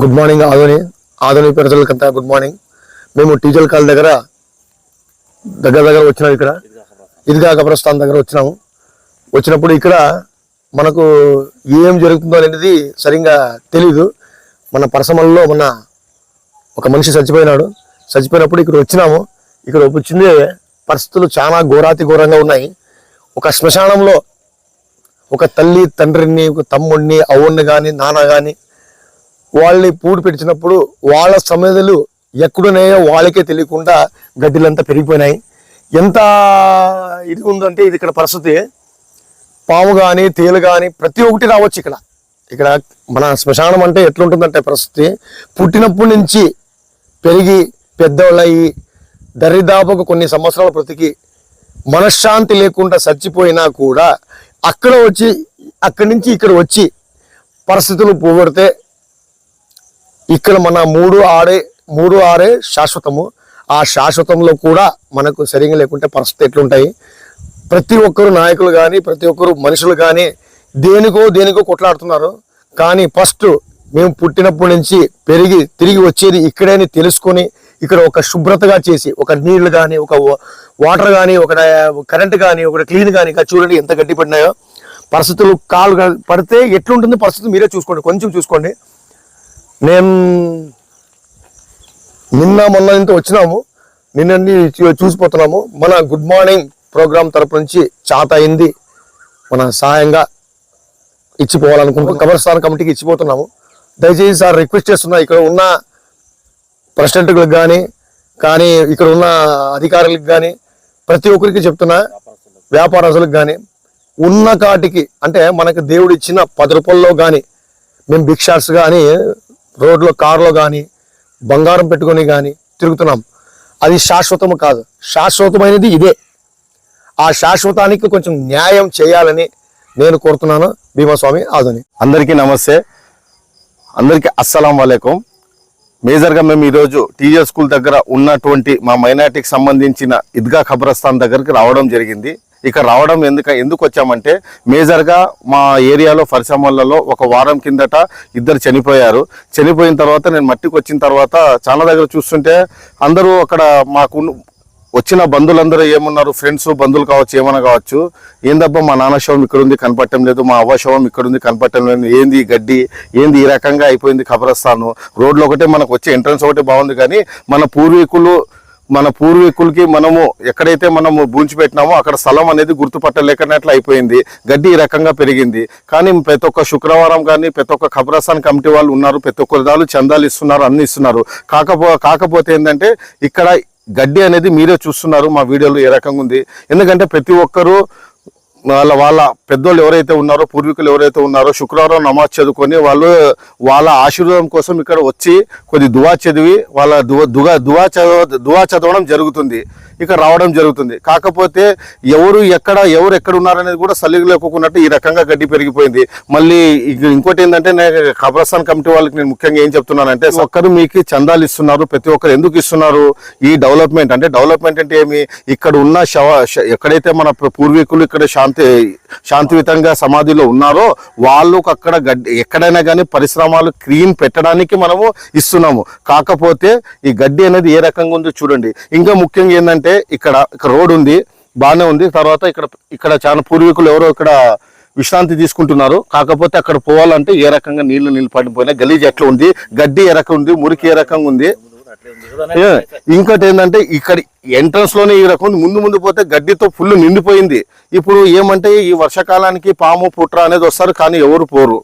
Good morning Adoni. Adoni ప్రజలకంతా good morning. మేము teacher call దగ్గర దగ్గర దగ్గర వచ్చినాం ఇక్కడ. ఇదిగా కబ్రస్థాన్ దగ్గర వచ్చినాము. వచ్చినప్పుడు ఇక్కడ మనకు ఏం జరుగుతుందో అనేది సరిగ్గా తెలీదు. మన పరసమల్లో మన ఒక మనిషి చచ్చిపోయినాడు. చచ్చిపోయినప్పుడు ఇక్కడ వచ్చినాము. ఇక్కడ వచ్చింది పరిస్థితులు చాలా ఘోరాతి ఘోరంగా ఉన్నాయి. ఒక శ్మశానంలో ఒక తల్లి తండ్రిని ఒక తమ్ముడిని అవ్వని కానీ నాన్న కానీ వాళ్ళని పూడు పెట్టినప్పుడు వాళ్ళ సమయలు ఎక్కడున్నాయో వాళ్ళకే తెలియకుండా గడ్డిలంతా పెరిగిపోయినాయి. ఎంత ఇది ఉందంటే ఇది ఇక్కడ పరిస్థితి. పాము కానీ తేలు కానీ ప్రతి ఒక్కటి రావచ్చు ఇక్కడ. ఇక్కడ మన శ్మశానం అంటే ఎట్లుంటుందంటే పరిస్థితి. పుట్టినప్పటి నుంచి పెరిగి పెద్దవాళ్ళయి దరిదాపుకు కొన్ని సంవత్సరాల బ్రతికి మనశ్శాంతి లేకుండా చచ్చిపోయినా కూడా అక్కడ వచ్చి అక్కడి నుంచి ఇక్కడ వచ్చి పరిస్థితులు పోగొడితే ఇక్కడ మన మూడు ఆడే మూడు ఆరే శాశ్వతము. ఆ శాశ్వతంలో కూడా మనకు సరిగా లేకుంటే పరిస్థితి ఎట్లుంటాయి? ప్రతి ఒక్కరు నాయకులు కానీ ప్రతి ఒక్కరు మనుషులు కానీ దేనికో దేనికో కొట్లాడుతున్నారు. కానీ ఫస్ట్ మేము పుట్టినప్పటి నుంచి పెరిగి తిరిగి వచ్చేది ఇక్కడే తెలుసుకొని ఇక్కడ ఒక శుభ్రతగా చేసి ఒక నీళ్ళు కానీ ఒక వాటర్ కానీ ఒక కరెంట్ కానీ ఒక క్లీన్ కానీ ఇంకా చూడండి ఎంత గట్టి పడినాయో పరిస్థితులు కాలు పడితే ఎట్లుంటుంది పరిస్థితి మీరే చూసుకోండి కొంచెం చూసుకోండి. మేము నిన్న మొన్న ఇంత వచ్చినాము. నిన్నీ చూసిపోతున్నాము. మన గుడ్ మార్నింగ్ ప్రోగ్రామ్ తరపు నుంచి చాత అయింది. మన సహాయంగా ఇచ్చిపోవాలనుకుంటూ కబర్స్థాన్ కమిటీకి ఇచ్చిపోతున్నాము. దయచేసి సార్ రిక్వెస్ట్ చేస్తున్నా ఇక్కడ ఉన్న ప్రెసిడెంట్లకు కానీ కానీ ఇక్కడ ఉన్న అధికారులకు కానీ ప్రతి ఒక్కరికి చెప్తున్నా వ్యాపారస్తులకు కానీ ఉన్న కాటికి అంటే మనకు దేవుడు ఇచ్చిన పది రూపాయల్లో కానీ మేము భిక్షార్స్ కానీ రోడ్లో కారులో కానీ బంగారం పెట్టుకొని కానీ తిరుగుతున్నాం. అది శాశ్వతము కాదు. శాశ్వతమైనది ఇదే. ఆ శాశ్వతానికి కొంచెం న్యాయం చేయాలని నేను కోరుతున్నాను. భీమాస్వామి ఆధుని అందరికీ నమస్తే. అందరికీ అస్సలం వలైకం. మేజర్గా మేము ఈరోజు టీజర్ స్కూల్ దగ్గర ఉన్నటువంటి మా మైనార్టీకి సంబంధించిన ఇద్గా ఖబరస్థాన్ దగ్గరికి రావడం జరిగింది. ఇక్కడ రావడం ఎందుక ఎందుకు వచ్చామంటే మేజర్గా మా ఏరియాలో పరిశ్రమలలో ఒక వారం కిందట ఇద్దరు చనిపోయారు. చనిపోయిన తర్వాత నేను మట్టికి వచ్చిన తర్వాత చాలా దగ్గర చూస్తుంటే అందరూ అక్కడ మాకు వచ్చిన బంధువులందరూ ఏమన్నారు? ఫ్రెండ్స్ బంధువులు కావచ్చు ఏమైనా కావచ్చు. ఏందబ్బా మా నాన్న శవం ఇక్కడ ఉంది కనపడటం లేదు. మా అవ్వ శవం ఇక్కడ ఉంది కనపడటం లేదు. ఏంది గడ్డి? ఏంది ఈ రకంగా అయిపోయింది ఖబరస్థాను రోడ్లు ఒకటే మనకు వచ్చే ఎంట్రన్స్ ఒకటే బాగుంది కానీ మన పూర్వీకులు మన పూర్వీకులకి మనము ఎక్కడైతే మనము బూంచి పెట్టినామో అక్కడ స్థలం అనేది గుర్తుపట్టలేకనట్లు అయిపోయింది. గడ్డి ఈ రకంగా పెరిగింది. కానీ ప్రతి ఒక్క శుక్రవారం కానీ ప్రతి ఒక్క ఖబరస్థాన్ కమిటీ వాళ్ళు ఉన్నారు. ప్రతి ఒక్క విధాలు చందాలు ఇస్తున్నారు అన్ని ఇస్తున్నారు. కాకపో కాకపోతే ఏంటంటే ఇక్కడ గడ్డి అనేది మీరే చూస్తున్నారు మా వీడియోలో ఏ రకంగా ఉంది. ఎందుకంటే ప్రతి ఒక్కరూ వాళ్ళ వాళ్ళ పెద్దోళ్ళు ఎవరైతే ఉన్నారో పూర్వీకులు ఎవరైతే ఉన్నారో శుక్రవారం నమాజ్ చదువుకొని వాళ్ళు వాళ్ళ ఆశీర్వాదం కోసం ఇక్కడ వచ్చి కొద్ది దువా చదివి వాళ్ళ దువా దువా దువా చదవ దువా చదవడం జరుగుతుంది. ఇక్కడ రావడం జరుగుతుంది. కాకపోతే ఎవరు ఎక్కడ ఎవరు ఎక్కడ ఉన్నారనేది కూడా సలిగి లేకున్నట్టు ఈ రకంగా గడ్డి పెరిగిపోయింది. మళ్ళీ ఇక ఇంకోటి ఏంటంటే నేను ఖబరస్థాన్ కమిటీ వాళ్ళకి నేను ముఖ్యంగా ఏం చెప్తున్నానంటే ఒక్కరు మీకు చందాలు ఇస్తున్నారు ప్రతి ఒక్కరు ఎందుకు ఇస్తున్నారు? ఈ డెవలప్మెంట్ అంటే డెవలప్మెంట్ అంటే ఏమి? ఇక్కడ ఉన్న శవ ఎక్కడైతే మన పూర్వీకులు ఇక్కడ శాంతి శాంతియుతంగా సమాధిలో ఉన్నారో వాళ్ళకు అక్కడ గడ్డి ఎక్కడైనా కానీ పరిశ్రమలు క్లీన్ పెట్టడానికి మనము ఇస్తున్నాము. కాకపోతే ఈ గడ్డి అనేది ఏ రకంగా ఉందో చూడండి. ఇంకా ముఖ్యంగా ఏంటంటే ఇక్కడ ఇక్కడ రోడ్ ఉంది బాగానే ఉంది. తర్వాత ఇక్కడ ఇక్కడ చాలా పూర్వీకులు ఎవరో ఇక్కడ విశ్రాంతి తీసుకుంటున్నారు. కాకపోతే అక్కడ పోవాలంటే ఏ రకంగా నీళ్ళు నీళ్ళు పడిపోయినా గలీజ్ ఎట్లా ఉంది. గడ్డి ఏ రకం ఉంది మురికి ఏ రకంగా ఉంది. ఇంకోటి ఏంటంటే ఇక్కడ ఎంట్రన్స్లోనే ఈ రకం ముందు ముందు పోతే గడ్డితో ఫుల్ నిండిపోయింది. ఇప్పుడు ఏమంటే ఈ వర్షాకాలానికి పాము పుట్ర అనేది వస్తారు కానీ ఎవరు పోరు.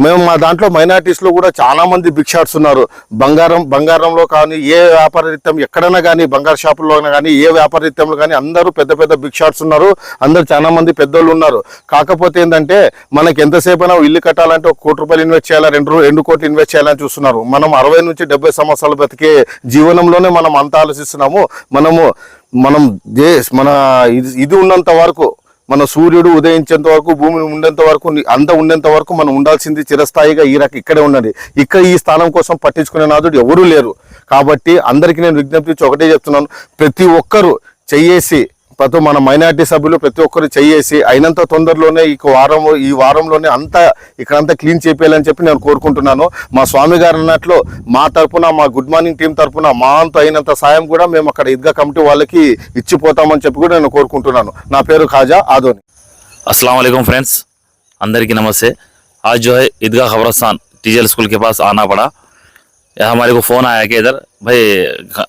మేము మా దాంట్లో మైనార్టీస్లో కూడా చాలామంది భిక్షార్స్ ఉన్నారు. బంగారం బంగారంలో కానీ ఏ వ్యాపారరీత్యం ఎక్కడైనా కానీ బంగారు షాపుల్లో కానీ ఏ వ్యాపారరీత్యంలో కానీ అందరూ పెద్ద పెద్ద భిక్షార్స్ ఉన్నారు. అందరు చాలా మంది పెద్దోళ్ళు ఉన్నారు. కాకపోతే ఏంటంటే మనకి ఎంతసేపు అయినా ఇల్లు కట్టాలంటే ఒక కోటి రూపాయలు ఇన్వెస్ట్ చేయాలా రెండు రెండు కోట్లు ఇన్వెస్ట్ చేయాలని చూస్తున్నారు. మనం అరవై నుంచి డెబ్బై సంవత్సరాలు బతికే జీవనంలోనే మనం అంత ఆలోచిస్తున్నాము. మనము మనం దే మన ఇది- ఇది ఉన్నంత వరకు మన సూర్యుడు ఉదయించేంత వరకు భూమి ఉండేంత వరకు అంత ఉండేంత వరకు మనం ఉండాల్సింది చిరస్థాయిగా ఈ రక ఇక్కడే ఉన్నది ఇక్కడ ఈ స్థానం కోసం పట్టించుకునే నాదుడు ఎవరూ లేరు. కాబట్టి అందరికీ నేను విజ్ఞప్తి ఒకటే చెప్తున్నాను. ప్రతి ఒక్కరూ చెయ్యేసి ప్రతి మన మైనార్టీ సభ్యులు ప్రతి ఒక్కరు చెయ్యేసి అయినంత తొందరలోనే ఈ వారం ఈ వారంలోనే అంతా ఇక్కడంతా క్లీన్ చేయాలని చెప్పి నేను కోరుకుంటున్నాను మా స్వామి గారు అన్నట్లు మా తరపున మా గుడ్ మార్నింగ్ టీం తరపున మా అంత అయినంత సాయం కూడా మేము అక్కడ ఈద్గా కమిటీ వాళ్ళకి ఇచ్చిపోతామని చెప్పి కూడా నేను కోరుకుంటున్నాను నా పేరు ఖాజా ఆదోని अस्सलाम वालेकुम फ्रेंड्स अंदर की नमस्ते आज जो है ईदगाह खबरस्तान टीचर स्कूल के पास आना पड़ा यहाँ हमारे को फ़ोन आया कि इधर, भाई,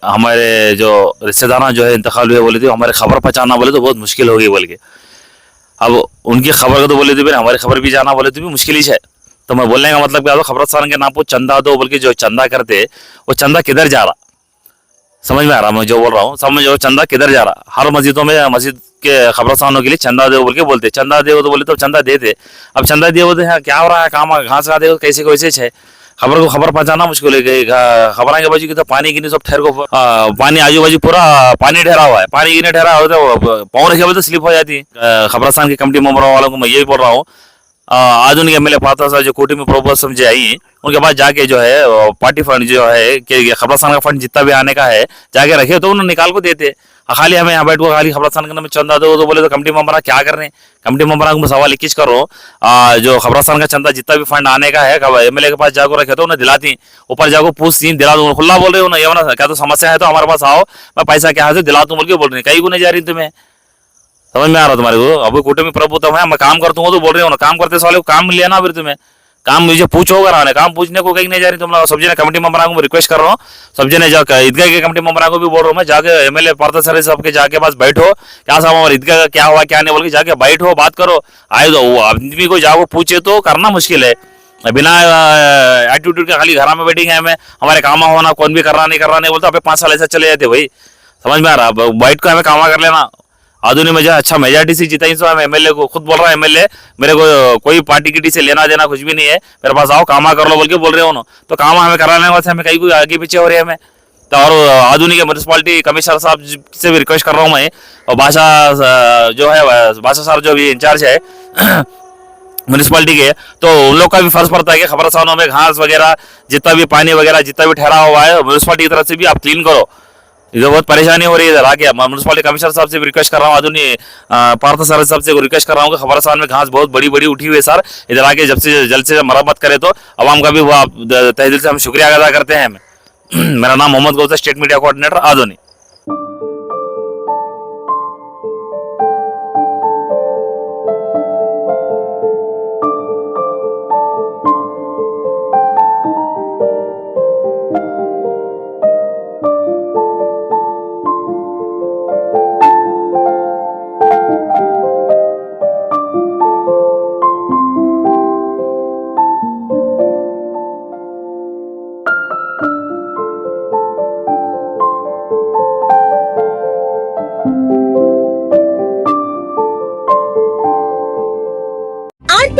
हमारे जो रिश्तेदार जो है इंतकाल हुए बोले थे, हमारे खबर पहुँचाना बोले तो बहुत मुश्किल होगी बोल के। अब उनकी खबर को तो बोले थे, फिर हमारी खबर भी जाना, बोले तो भी मुश्किल ही है। तो मैं बोलने का मतलब क्या था खबरस्तान के नाम पर चंदा दो बोल के, जो चंदा करते, वो चंदा किधर जा रहा? समझ में आ रहा मैं जो बोल रहा हूँ, समझ चंदा किधर जा रहा? हर मस्जिदों में, मस्जिद के खबरस्तानों के लिए चंदा दे बोल के बोलते, चंदा दे तो बोले तो चंदा देते अब चंदा दिए बोलते हैं क्या हो रहा है, काम घास का दे कैसे कैसे है खबर को खबर पहुंचाना मुश्किल है खबर आगे बाजू की तो पानी गिनी सब ठहर को पानी आजू बाजू पूरा पानी ठहरा हुआ है। पानी गिने ठहरा हुआ तो पाँव रखे तो स्लिप हो जाती है। खबरस्तान की कमेटी मेंबर वालों को मैं ये भी बोल रहा हूँ आ, आज उनके एम एल ए पाता साहब जो कोर्ट में प्रपोज समझे आई उनके पास जाके जो है पार्टी फंड जो है कि खबरस्तान का फंड जितना भी आने का है जाके रखे तो उन्होंने निकाल को देते खाली हमें यहाँ बैठ को खाली खबरस्तान के नाम में चंदा दो तो बोले तो कमेटी मेंबर क्या कर रहे हैं? कमेटी मेंबर को सवाल इक्कीस करो। आ, जो खबरस्तान का चंदा जितना भी फंड आने का है एम के पास जाकर रखे तो उन्हें दिलाती ऊपर जाकर पूछती दिला दूँ खुला बोल रहे हो ना ये क्या तो समस्या है तो हमारे पास आओ मैं पैसा क्या है दिला दूँ बोल के बोल रही कहीं को नहीं जा रही तुम्हें। समझ में आ रहा तुम्हारे को? अभी कुटुंब प्रभुत्व है, मैं काम करता हूँ तो बोल रहे हो ना। काम करते साले को काम मिल ना फिर तुम्हें। काम मुझे पूछो होगा ना काम पूछने को कहीं नहीं जा रही तुम लोग। सब जने कमेटी मेंबर को रिक्वेस्ट कर रहा हूँ। सब जने जाकर ईदगाह के कमेटी मेंबर को भी बोल रहा हूँ मैं, जाके एमएलए पार्थ सर सबके जाके पास बैठो। क्या साहब हमारे ईदगाह का क्या हुआ, क्या नहीं, बोल के जाके बैठो, बात करो। आए तो आदमी को जाको पूछे तो करना मुश्किल है। बिना एटीट्यूड के खाली घर में बैठेंगे हमें हमारे काम होना, कौन भी कर रहा नहीं कर रहा नहीं बोलता, अबे पाँच साल ऐसा चले जाते भाई। समझ में आ रहा बैठ को हमें कामा कर लेना। आधुनिक में जो है अच्छा मेजोरिटी से जीता ही सो हम एमएलए को, खुद बोल रहा है एमएलए मेरे को कोई पार्टी किटी से लेना देना कुछ भी नहीं है। मेरे पास आओ, कामा कर लो बोल के बोल रहे हो ना। तो कामा हमें कराने वाले हमें कहीं कोई आगे पीछे हो रही है हमें। तो और आधुनिक म्यूनसिपालिटी कमिश्नर साहब से भी रिक्वेस्ट कर रहा हूँ मैं। और भाषा जो है भाषा साहब जो भी इंचार्ज है म्यूनसिपालिटी के तो उन लोग का भी फ़र्ज़ पड़ता है कि खबरस्तानों में घास वगैरह, जितना भी पानी वगैरह, जितना भी ठहरा हुआ है म्यूनसिपालिटी की तरफ़ से भी आप क्लीन करो। इधर बहुत परेशानी हो रही है मैं म्यूनसिपालिटी कमिश्नर साहब से भी रिक्वेस्ट कर रहा हूँ आधुनिक पार्थ सर साहब से रिक्वेस्ट कर रहा हूँ खबरस्तान में घास बहुत बड़ी बड़ी उठी हुई है सर। इधर आके जब से जल्द से मरम्मत करे तो आवाम का भी द- से हम शुक्रिया अदा करते हैं। मेरा नाम Mohammed Gausa state media coordinator Adoni